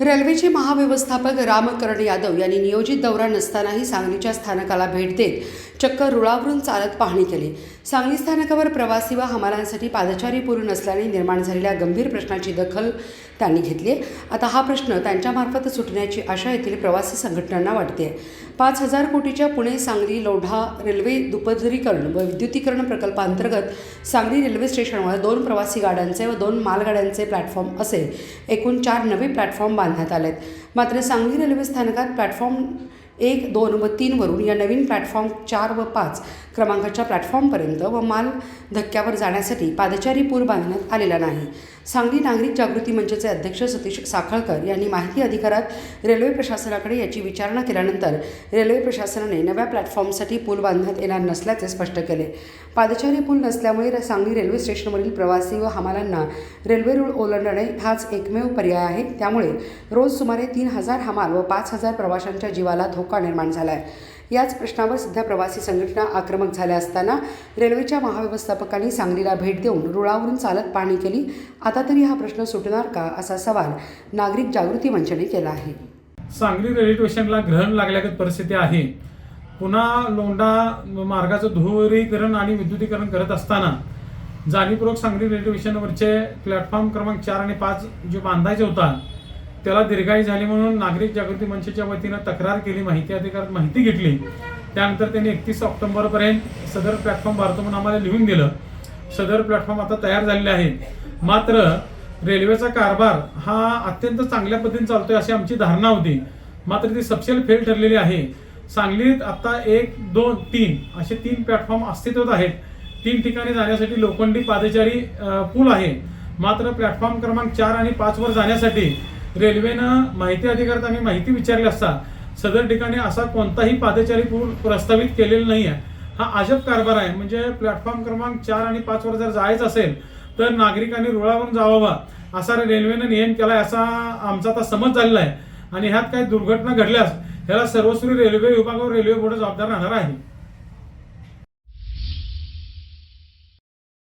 रेल्वेचे महाव्यवस्थापक रामकरण यादव यांनी नियोजित दौरा नसतानाही सांगलीच्या स्थानकाला भेट देत चक्क रुळावरून चालत पाहणी केली. सांगली स्थानकावर प्रवासी व हमालांसाठी पादचारी पूल नसल्याने निर्माण झालेल्या गंभीर प्रश्नाची दखल त्यांनी घेतली आहे. आता हा प्रश्न त्यांच्यामार्फत सुटण्याची आशा येथील प्रवासी संघटनांना वाटते पाच हजार कोटीच्या पुणे सांगली लोढा रेल्वे दुपदरीकरण व विद्युतीकरण प्रकल्पांतर्गत सांगली रेल्वे स्टेशनवर दोन प्रवासी गाड्यांचे व दोन मालगाड्यांचे प्लॅटफॉर्म असे एकूण चार नवे प्लॅटफॉर्म बांधण्यात आलेत. मात्र सांगली रेल्वे स्थानकात प्लॅटफॉर्म एक दोन व तीनवरून या नवीन प्लॅटफॉर्म चार व पाच क्रमांकाच्या प्लॅटफॉर्मपर्यंत व माल धक्क्यावर जाण्यासाठी पादचारी पूल बांधण्यात आलेला नाही. सांगली नागरिक जागृती मंचचे अध्यक्ष सतीश साखळकर यांनी माहिती अधिकारात रेल्वे प्रशासनाकडे याची विचारणा केल्यानंतर रेल्वे प्रशासनाने नव्या प्लॅटफॉर्मसाठी पूल बांधण्यात येणार नसल्याचे स्पष्ट केले. पादचारी पूल नसल्यामुळे सांगली रेल्वे स्टेशनवरील प्रवासी व हमालांना रेल्वे रूळ ओलांडणे हाच एकमेव पर्याय आहे. त्यामुळे रोज सुमारे तीन हजार हमाल व पाच हजार प्रवाशांच्या जीवाला धोका निर्माण झाला आहे याच प्रश्नावर सध्या प्रवासी संघटना आक्रमक झाल्या असताना रेल्वेच्या महाव्यवस्थापकांनी सांगलीला भेट देऊन रुळावरून चालत पाहणी केली. आता तरी हा प्रश्न सुटणार का असा सवाल नागरिक जागृती मंचने केला आहे. सांगली रेल्वे स्टेशनला ग्रहण लागल्यागत परिस्थिती आहे. पुन्हा लोंढा मार्गाचं धुवरीकरण आणि विद्युतीकरण करत असताना जाणीवपूर्वक सांगली रेल्वे स्टेशनवरचे प्लॅटफॉर्म क्रमांक चार आणि पाच जे बांधायचे होता त्याला दीर्घाई झाली म्हणून नागरिक जागृती मंचच्या वतीनं तक्रार केली माहिती अधिकारात माहिती घेतली. त्यानंतर त्यांनी एकतीस ऑक्टोबरपर्यंत सदर प्लॅटफॉर्म भारतो म्हणून आम्हाला लिहून दिलं. सदर प्लॅटफॉर्म आता तयार झालेले आहे. मात्र रेल्वेचा कारभार हा अत्यंत चांगल्या पद्धतीने चालतोय अशी आमची धारणा होती. मात्र ती सबसेल फेल ठरलेली आहे. सांगलीत आता एक दोन तीन असे तीन प्लॅटफॉर्म अस्तित्वात आहेत. तीन ठिकाणी जाण्यासाठी लोखंडी पादचारी पूल आहे. मात्र प्लॅटफॉर्म क्रमांक चार आणि पाचवर जाण्यासाठी रेल्वेनं माहिती अधिकारात आम्ही माहिती विचारली असता सदर ठिकाणी असा कोणताही पादचारी पूल प्रस्तावित केलेला नाही आहे हा अजब कारभार आहे. म्हणजे प्लॅटफॉर्म क्रमांक चार आणि पाच वर जर जायचं असेल तर नागरिकांनी रुळावरून जावावा असा रेल्वेनं नियम केलाय असा आमचा आता समज झालेला आहे. आणि ह्यात काही दुर्घटना घडल्यास ह्याला सर्वस्वी रेल्वे विभागावर रेल्वे बोर्ड जबाबदार राहणार आहे.